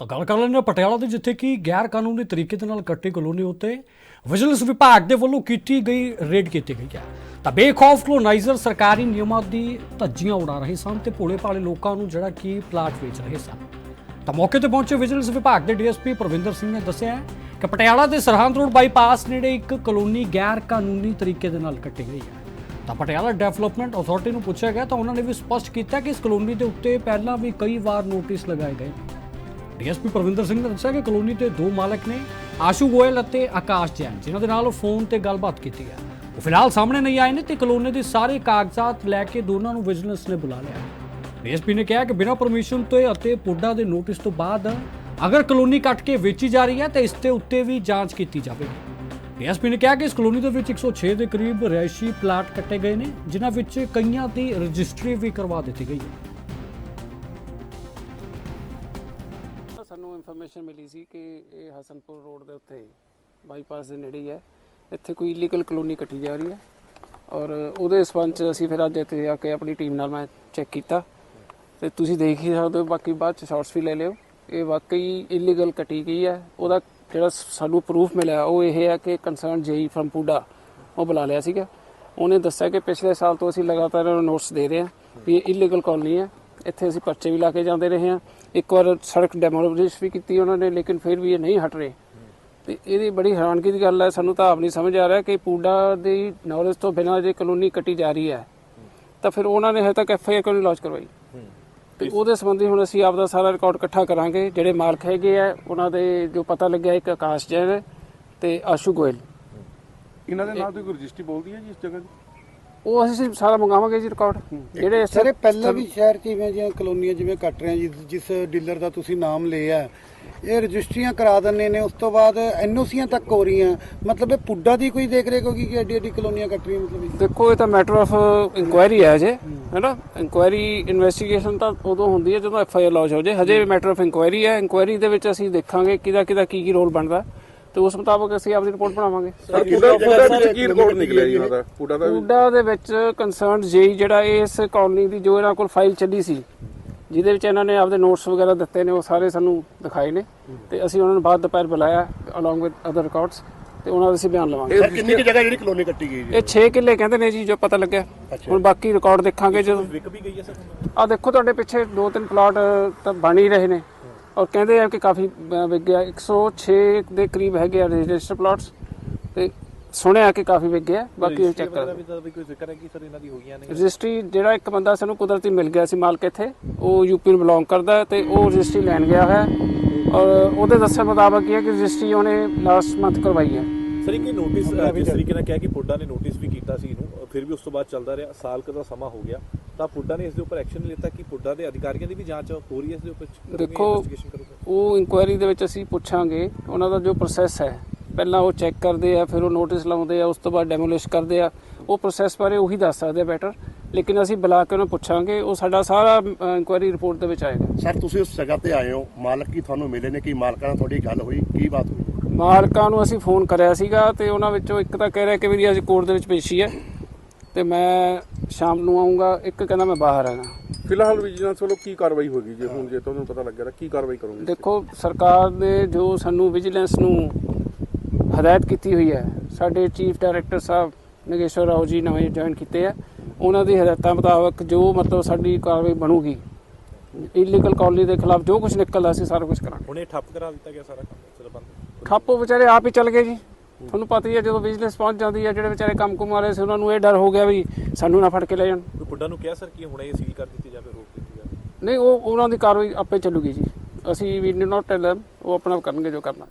ਤਾਂ ਗੱਲ ਕਰ ਲੈਂਦੇ ਹਾਂ ਪਟਿਆਲਾ ਦੇ, ਜਿੱਥੇ ਕਿ ਗੈਰ ਕਾਨੂੰਨੀ ਤਰੀਕੇ ਦੇ ਨਾਲ ਕੱਟੀ ਕਲੋਨੀ ਉੱਤੇ ਵਿਜੀਲੈਂਸ ਵਿਭਾਗ ਦੇ ਵੱਲੋਂ ਕੀਤੀ ਗਈ ਰੇਡ ਕੀਤੀ ਗਈ ਹੈ। ਤਾਂ ਬੇਖੌਫ ਕਲੋਨਾਈਜ਼ਰ ਸਰਕਾਰੀ ਨਿਯਮਾਂ ਦੀ ਧੱਜੀਆਂ ਉਡਾ ਰਹੇ ਸਨ ਤੇ ਭੋਲੇ ਭਾਲੇ ਲੋਕਾਂ ਨੂੰ ਜਿਹੜਾ ਕਿ ਪਲਾਟ ਵੇਚ ਰਹੇ ਸਨ। ਤਾਂ ਮੌਕੇ ਤੇ ਪਹੁੰਚੇ ਵਿਜੀਲੈਂਸ ਵਿਭਾਗ ਦੇ ਡੀਐਸਪੀ ਪ੍ਰਵਿੰਦਰ ਸਿੰਘ ਨੇ ਦੱਸਿਆ ਕਿ ਪਟਿਆਲਾ ਦੇ ਸਰਹੰਦ ਰੋਡ ਬਾਈਪਾਸ ਨੇੜੇ ਇੱਕ ਕਲੋਨੀ ਗੈਰ ਕਾਨੂੰਨੀ ਤਰੀਕੇ ਦੇ ਨਾਲ ਕੱਟੀ ਗਈ ਹੈ। ਤਾਂ ਪਟਿਆਲਾ ਡਿਵੈਲਪਮੈਂਟ ਅਥਾਰਟੀ ਨੂੰ ਪੁੱਛਿਆ ਗਿਆ ਤਾਂ ਉਹਨਾਂ ਨੇ ਵੀ ਸਪਸ਼ਟ ਕੀਤਾ ਕਿ ਇਸ ਕਲੋਨੀ ਦੇ ਉੱਤੇ ਪਹਿਲਾਂ ਵੀ ਕਈ ਵਾਰ ਨੋਟਿਸ ਲਗਾਏ ਗਏ ਡੀਐਸਪੀ ਪ੍ਰਵਿੰਦਰ ਸਿੰਘ ਨੇ ਦੱਸਿਆ ਕਿ ਕਲੋਨੀ ਦੇ ਦੋ ਮਾਲਕ ਨੇ ਆਸ਼ੂ ਗੋਇਲ ਅਤੇ ਆਕਾਸ਼ ਜੈਨ, ਜਿਨ੍ਹਾਂ ਦੇ ਨਾਲ ਫੋਨ ਤੇ ਗੱਲਬਾਤ ਕੀਤੀ ਹੈ। ਉਹ ਫਿਲਹਾਲ ਸਾਹਮਣੇ ਨਹੀਂ ਆਏ ਨੇ ਤੇ ਕਲੋਨੀ ਦੇ ਸਾਰੇ ਕਾਗਜ਼ਾਤ ਲੈ ਕੇ ਦੋਨਾਂ ਨੂੰ ਵਿਜੀਲੈਂਸ ਨੇ ਬੁਲਾ ਲਿਆ ਡੀਐਸਪੀ ਨੇ ਕਿਹਾ ਕਿ ਬਿਨਾਂ ਪਰਮਿਸ਼ਨ ਤੋਂ ਅਤੇ ਪੁੱਡਾ ਦੇ ਨੋਟਿਸ ਤੋਂ ਬਾਅਦ ਅਗਰ ਕਲੋਨੀ ਕੱਟ ਕੇ ਵੇਚੀ ਜਾ ਰਹੀ ਹੈ ਤਾਂ ਇਸ ਤੇ ਉੱਤੇ ਵੀ ਜਾਂਚ ਕੀਤੀ ਜਾਵੇਗੀ। ਡੀਐਸਪੀ ਨੇ ਕਿਹਾ ਕਿ ਇਸ ਕਲੋਨੀ ਦੇ ਵਿੱਚ 106 ਦੇ ਕਰੀਬ ਰਿਹਾਇਸ਼ੀ ਪਲਾਟ ਕੱਟੇ ਗਏ ਨੇ, ਜਿਨ੍ਹਾਂ ਵਿੱਚ ਕਈਆਂ ਦੀ ਰਜਿਸਟਰੀ ਵੀ ਕਰਵਾ ਦਿੱਤੀ ਗਈ ਹੈ। ਇਨਫੋਰਮੇਸ਼ਨ ਮਿਲੀ ਸੀ ਕਿ ਇਹ ਹਸਨਪੁਰ ਰੋਡ ਦੇ ਉੱਤੇ ਬਾਈਪਾਸ ਦੇ ਨੇੜੇ ਹੀ ਹੈ। ਇੱਥੇ ਕੋਈ ਇਲੀਗਲ ਕਲੋਨੀ ਕੱਟੀ ਜਾ ਰਹੀ ਹੈ ਔਰ ਉਹਦੇ ਸਬੰਧ ਚ ਅਸੀਂ ਫਿਰ ਅੱਜ ਇੱਥੇ ਆ ਕੇ ਆਪਣੀ ਟੀਮ ਨਾਲ ਮੈਂ ਚੈੱਕ ਕੀਤਾ ਤੇ ਤੁਸੀਂ ਦੇਖ ਹੀ ਸਕਦੇ ਹੋ, ਬਾਕੀ ਬਾਅਦ ਚ ਸ਼ਾਰਟਸ ਵੀ ਲੈ ਲਿਓ। ਇਹ ਵਾਕਈ ਇਲੀਗਲ ਕੱਟੀ ਗਈ ਹੈ। ਉਹਦਾ ਜਿਹੜਾ ਸਾਨੂੰ ਪ੍ਰੂਫ ਮਿਲਿਆ, ਉਹ ਇਹ ਹੈ ਕਿ ਕੰਸਰਨ ਜੇਈ ਫਰਮ ਪੂਡਾ ਉਹ ਬੁਲਾ ਲਿਆ ਸੀਗਾ। ਉਹਨੇ ਦੱਸਿਆ ਕਿ ਪਿਛਲੇ ਸਾਲ ਤੋਂ ਅਸੀਂ ਲਗਾਤਾਰ ਨੋਟਸ ਦੇ ਰਹੇ ਹਾਂ ਵੀ ਇਹ ਇਲੀਗਲ ਕਲੋਨੀ ਹੈ। ਇੱਥੇ ਅਸੀਂ ਪਰਚੇ ਵੀ ਲਾ ਕੇ ਜਾਂਦੇ ਰਹੇ ਹਾਂ। ਇੱਕ ਵਾਰ ਸੜਕ ਡੈਮੋਲਿਸ਼ ਵੀ ਕੀਤੀ ਉਹਨਾਂ ਨੇ ਲੇਕਿਨ ਫਿਰ ਵੀ ਇਹ ਨਹੀਂ ਹਟ ਰਹੇ। ਤੇ ਇਹਦੀ ਬੜੀ ਹੈਰਾਨਗੀ ਦੀ ਗੱਲ ਹੈ ਸਾਨੂੰ ਤਾਂ ਆਪ ਨਹੀਂ ਸਮਝ ਆ ਰਿਹਾ ਕਿ ਪੂਡਾ ਦੀ ਨੌਲੇਜ ਤੋਂ ਬਿਨਾਂ ਜੇ ਕਾਨੂੰਨੀ ਕੱਟੀ ਜਾ ਰਹੀ ਹੈ ਤਾਂ ਫਿਰ ਉਹਨਾਂ ਨੇ ਹਜੇ ਤੱਕ ਐਫ ਆਈ ਆਰ ਕਿਉਂ ਨਹੀਂ ਲਾਂਚ ਕਰਵਾਈ? ਤੇ ਉਹਦੇ ਸੰਬੰਧੀ ਹੁਣ ਅਸੀਂ ਆਪਦਾ ਸਾਰਾ ਰਿਕਾਰਡ ਇਕੱਠਾ ਕਰਾਂਗੇ ਜਿਹੜੇ ਮਾਲਕ ਹੈਗੇ ਆ ਉਹਨਾਂ ਦੇ ਜੋ ਪਤਾ ਲੱਗਿਆ ਇੱਕ ਆਕਾਸ਼ ਜੈਨ ਤੇ ਆਸ਼ੂ ਗੋਇਲ। ਇਹਨਾਂ ਦੇ ਨਾਲ ਕੋਈ ਰਜਿਸਟਰੀ ਬੋਲਦੀ ਹੈ ਜੀ ਇਸ ਜਗ੍ਹਾ ਦੀ? ਉਹ ਅਸੀਂ ਸਾਰਾ ਮੰਗਾਵਾਂਗੇ ਜੀ ਰਿਕਾਰਡ ਜਿਹੜੇ ਇਸ- ਸਾਰੇ ਪਹਿਲਾਂ ਵੀ ਸ਼ਹਿਰ 'ਚ ਇਵੇਂ ਜਿਹੀਆਂ ਕਲੋਨੀਆਂ ਜਿਵੇਂ ਕੱਟ ਰਹੇ ਆ ਜਿਸ ਜਿਸ ਡੀਲਰ ਦਾ ਤੁਸੀਂ ਨਾਮ ਲਿਆ ਇਹ ਰਜਿਸਟਰੀਆਂ ਕਰਾ ਦਿੰਨੇ ਨੇ ਉਸ ਤੋਂ ਬਾਅਦ ਐਨਓਸੀਆਂ ਤੱਕ ਹੋ ਰਹੀਆਂ। ਮਤਲਬ ਇਹ ਪੁੱਡਾ ਦੀ ਕੋਈ ਦੇਖ ਰੇਖ ਹੋਗੀ ਕਿ ਐਡੀ ਐਡੀ ਕਲੋਨੀਆਂ ਕੱਟ ਰਹੀਆਂ ਮਤਲਬ ਇਹ? ਦੇਖੋ ਇਹ ਤਾਂ ਮੈਟਰ ਆਫ ਇਨਕੁਆਇਰੀ ਹੈ ਜੇ ਹੈਨਾ? ਇਨਕੁਆਇਰੀ ਇਨਵੈਸਟੀਗੇਸ਼ਨ ਤਾਂ ਉਦੋਂ ਹੁੰਦੀ ਹੈ ਜਦੋਂ ਐਫ ਆਈ ਆਰ ਲੌਂਚ ਹੋ ਜੇ। ਹਜੇ ਮੈਟਰ ਆਫ ਇਨਕੁਆਇਰੀ ਹੈ। ਇਨਕੁਆਇਰੀ ਦੇ ਵਿੱਚ ਅਸੀਂ ਦੇਖਾਂਗੇ ਕਿਹਦਾ ਕਿਹਦਾ ਕੀ ਕੀ ਰੋਲ ਬਣਦਾ। ਤੇ ਉਸ ਮੁਤਾਬਕ ਅਸੀਂ ਆਪਦੀ ਰਿਪੋਰਟ ਬਣਾਵਾਂਗੇ। ਸਰ ਪੂਡਾ ਪੂਡਾ ਵਿੱਚ ਕੀ ਰਿਕਾਰਡ ਨਿਕਲਿਆ ਜੀ ਉਹਨਾਂ ਦਾ? ਪੂਡਾ ਦਾ ਪੂਡਾ ਦੇ ਵਿੱਚ ਕੰਸਰਨਡ ਜੇਈ ਜਿਹੜਾ ਇਸ ਕਾਲੋਨੀ ਦੀ ਜੋ ਇਹਨਾਂ ਕੋਲ ਫਾਈਲ ਚੱਲੀ ਸੀ ਜਿਹਦੇ ਵਿੱਚ ਇਹਨਾਂ ਨੇ ਆਪਦੇ ਨੋਟਸ ਵਗੈਰਾ ਦਿੱਤੇ ਨੇ ਉਹ ਸਾਰੇ ਸਾਨੂੰ ਦਿਖਾਏ ਨੇ। ਤੇ ਅਸੀਂ ਉਹਨਾਂ ਨੂੰ ਬਾਅਦ ਦੁਪਹਿਰ ਬੁਲਾਇਆ ਅਲੋਂਗ ਵਿਦ ਅਦਰ ਰਿਕਾਰਡਸ ਤੇ ਉਹਨਾਂ ਦਾ ਅਸੀਂ ਬਿਆਨ ਲਵਾਂਗੇ। ਸਰ ਕਿੰਨੀ ਕਿ ਜਗ੍ਹਾ ਜਿਹੜੀ ਕਲੋਨੀ ਕੱਟੀ ਗਈ ਇਹ 6 ਕਿੱਲੇ ਕਹਿੰਦੇ ਨੇ ਜੀ ਜੋ ਪਤਾ ਲੱਗਿਆ। ਹੁਣ ਬਾਕੀ ਰਿਕਾਰਡ ਦੇਖਾਂਗੇ ਜਦੋਂ। ਵਿਕ ਵੀ ਗਈ ਹੈ ਸਰ? ਆ ਦੇਖੋ ਤੁਹਾਡੇ ਪਿੱਛੇ ਦੋ ਤਿੰਨ ਪਲਾਟ ਤਾਂ ਬਣ ਹੀ ਰਹੇ ਨੇ। ਔਰ ਕਹਿੰਦੇ ਆ ਕਿ ਕਾਫੀ ਵਿਕ ਗਿਆ। 106 ਦੇ ਕਰੀਬ ਹੈਗੇ ਆ ਰਜਿਸਟਰ ਪਲਾਟਸ। ਤੇ ਸੁਣਿਆ ਕਿ ਕਾਫੀ ਵਿਕ ਗਿਆ ਬਾਕੀ ਚੈੱਕ ਕਰਾਂਗੇ। ਵੀ ਕੋਈ ਜ਼ਿਕਰ ਹੈ ਕਿ ਸਰ ਇਹਨਾਂ ਦੀ ਹੋ ਗਈਆਂ ਨੇ? ਰਜਿਸਟਰੀ ਜਿਹੜਾ ਇੱਕ ਬੰਦਾ ਸਾਨੂੰ ਕੁਦਰਤੀ ਮਿਲ ਗਿਆ ਸੀ ਮਾਲਕ ਇੱਥੇ ਉਹ ਯੂਪੀ ਨੂੰ ਬਿਲੋਂਗ ਕਰਦਾ ਤੇ ਉਹ ਰਜਿਸਟਰੀ ਲੈਣ ਗਿਆ ਹੈ। ਔਰ ਉਹਦੇ ਦੱਸਣ ਮੁਤਾਬਕ ਇਹ ਹੈ ਕਿ ਰਜਿਸਟਰੀ ਉਹਨੇ ਲਾਸਟ ਮੰਥ ਕਰਵਾਈ ਹੈ। ਸਰ ਇੱਕ ਨੋਟਿਸ ਜਿਸ ਤਰੀਕੇ ਨਾਲ ਕਿਹਾ ਕਿ ਪੁੱਡਾ ਨੇ ਨੋਟਿਸ ਵੀ ਕੀਤਾ ਸੀ ਇਹਨੂੰ ਫਿਰ ਵੀ ਉਸ ਤੋਂ ਬਾਅਦ ਚੱਲਦਾ ਰਿਹਾ ਸਾਲ ਕੁ ਦਾ ਸਮਾਂ ਹੋ ਗਿਆ। ਤਾਂ ਪੁੱਡਾ ਨੇ ਇਸ ਦੇ ਉੱਪਰ ਐਕਸ਼ਨ ਨਹੀਂ ਲਿੱਤਾ ਕਿ ਪੁੱਡਾ ਦੇ ਅਧਿਕਾਰੀਆਂ ਦੀ ਵੀ ਜਾਂਚ ਹੋ ਰਹੀ ਹੈ ਇਸ ਦੇ ਉੱਪਰ ਦੇਖੋ? ਉਹ ਇਨਕੁਆਇਰੀ ਦੇ ਵਿੱਚ ਅਸੀਂ ਪੁੱਛਾਂਗੇ ਉਹਨਾਂ ਦਾ ਜੋ ਪ੍ਰੋਸੈਸ ਹੈ ਪਹਿਲਾਂ ਉਹ ਚੈੱਕ ਕਰਦੇ ਆ ਫਿਰ ਉਹ ਨੋਟਿਸ ਲਾਉਂਦੇ ਆ ਉਸ ਤੋਂ ਬਾਅਦ ਡੈਮੋਲਿਸ਼ ਕਰਦੇ ਆ। ਉਹ ਪ੍ਰੋਸੈਸ ਬਾਰੇ ਉਹੀ ਦੱਸ ਸਕਦੇ ਆ ਬੈਟਰ ਲੇਕਿਨ ਅਸੀਂ ਬੁਲਾ ਕੇ ਉਹਨਾਂ ਨੂੰ ਪੁੱਛਾਂਗੇ ਉਹ ਸਾਡਾ ਸਾਰਾ ਇਨਕੁਆਇਰੀ ਰਿਪੋਰਟ ਦੇ ਵਿੱਚ ਆਏਗਾ। ਸਰ ਤੁਸੀਂ ਉਸ ਜਗ੍ਹਾ ਤੇ ਆਏ ਹੋ ਮਾਲਕ ਕੀ ਤੁਹਾਨੂੰ ਮਿਲੇ ਨੇ? ਕੀ ਮਾਲਕਾਂ ਨਾਲ ਤੁਹਾਡੀ ਗੱਲ ਹੋਈ? ਕੀ ਬਾਤ ਹੋਈ? ਮਾਲਕਾਂ ਨੂੰ ਅਸੀਂ ਫੋਨ ਕਰਿਆ ਸੀਗਾ ਤੇ ਉਹਨਾਂ ਵਿੱਚੋਂ ਇੱਕ ਤਾਂ ਕਹਿ ਰਿਹਾ ਕਿ ਮੇਰੀ ਅੱਜ ਕੋਰਟ ਦੇ ਵਿੱਚ ਪੇਸ਼ੀ ਹੈ ਤੇ ਮੈਂ ਸ਼ਾਮ ਨੂੰ ਆਉਂਗਾ ਇੱਕ ਕਹਿੰਦਾ ਮੈਂ ਬਾਹਰ ਆਣਾ ਫਿਲਹਾਲ ਵਿਜੀਲੈਂਸ ਵੱਲੋਂ ਕੀ ਕਾਰਵਾਈ ਹੋਗੀ ਜੇ? ਹੁਣ ਜੇ ਤੁਹਾਨੂੰ ਪਤਾ ਲੱਗਿਆ ਤਾਂ ਕੀ ਕਾਰਵਾਈ ਕਰੋਗੇ? ਦੇਖੋ ਸਰਕਾਰ ਨੇ ਜੋ ਸਾਨੂੰ ਵਿਜੀਲੈਂਸ ਨੂੰ ਹਦਾਇਤ ਕੀਤੀ ਹੋਈ ਹੈ ਸਾਡੇ ਚੀਫ ਡਾਇਰੈਕਟਰ ਸਾਹਿਬ ਨਗੇਸ਼ਵਰ ਰਾਓ ਜੀ ਨਵੇਂ ਜੁਆਇਨ ਕੀਤੇ ਆ ਉਹਨਾਂ ਦੀ ਹਦਾਇਤਾਂ ਮੁਤਾਬਕ ਜੋ ਮਤਲਬ ਸਾਡੀ ਕਾਰਵਾਈ ਬਣੂਗੀ ਇਲੀਗਲ ਕਾਲੋਨੀ ਦੇ ਖਿਲਾਫ ਜੋ ਕੁਝ ਨਿਕਲਦਾ ਅਸੀਂ ਸਾਰਾ ਕੁਝ ਕਰਾਂਗੇ। ਹੁਣ ਇਹ ਠੱਪ ਕਰਾ ਦਿੱਤਾ ਗਿਆ ਸਾਰਾ ਕੰਮ ਚਲੋ ਬੰਦ। ਖਾਪੋ ਵਿਚਾਰੇ ਆਪ ਹੀ ਚੱਲ ਗਏ ਜੀ। ਤੁਹਾਨੂੰ ਪਤਾ ਹੀ ਹੈ ਜਦੋਂ ਬਿਜ਼ਨਸ ਪਹੁੰਚ ਜਾਂਦੀ ਹੈ ਜਿਹੜੇ ਵਿਚਾਰੇ ਕੰਮ ਕੁਮ ਵਾਲੇ ਸੀ ਉਹਨਾਂ ਨੂੰ ਇਹ ਡਰ ਹੋ ਗਿਆ ਵੀ ਸਾਨੂੰ ਨਾ ਫੜ ਕੇ ਲੈ ਜਾਣ। ਕੋਈ ਪੁੱਡਾ ਨੂੰ ਕਿਹਾ ਸਰ ਕਿ ਹੁਣੇ ਇਹ ਸੀਲ ਕਰ ਦਿੱਤੀ ਜਾਵੇ ਰੋਕ ਦਿੱਤੀ ਜਾਵੇ? ਨਹੀਂ ਉਹ ਉਹਨਾਂ ਦੀ ਕਾਰਵਾਈ ਆਪੇ ਚੱਲੂਗੀ ਜੀ। ਅਸੀਂ ਵੀ ਨਾਟ ਟੈਲ ਉਹ ਆਪਣਾ ਕਰਨਗੇ ਜੋ ਕਰਨਾ।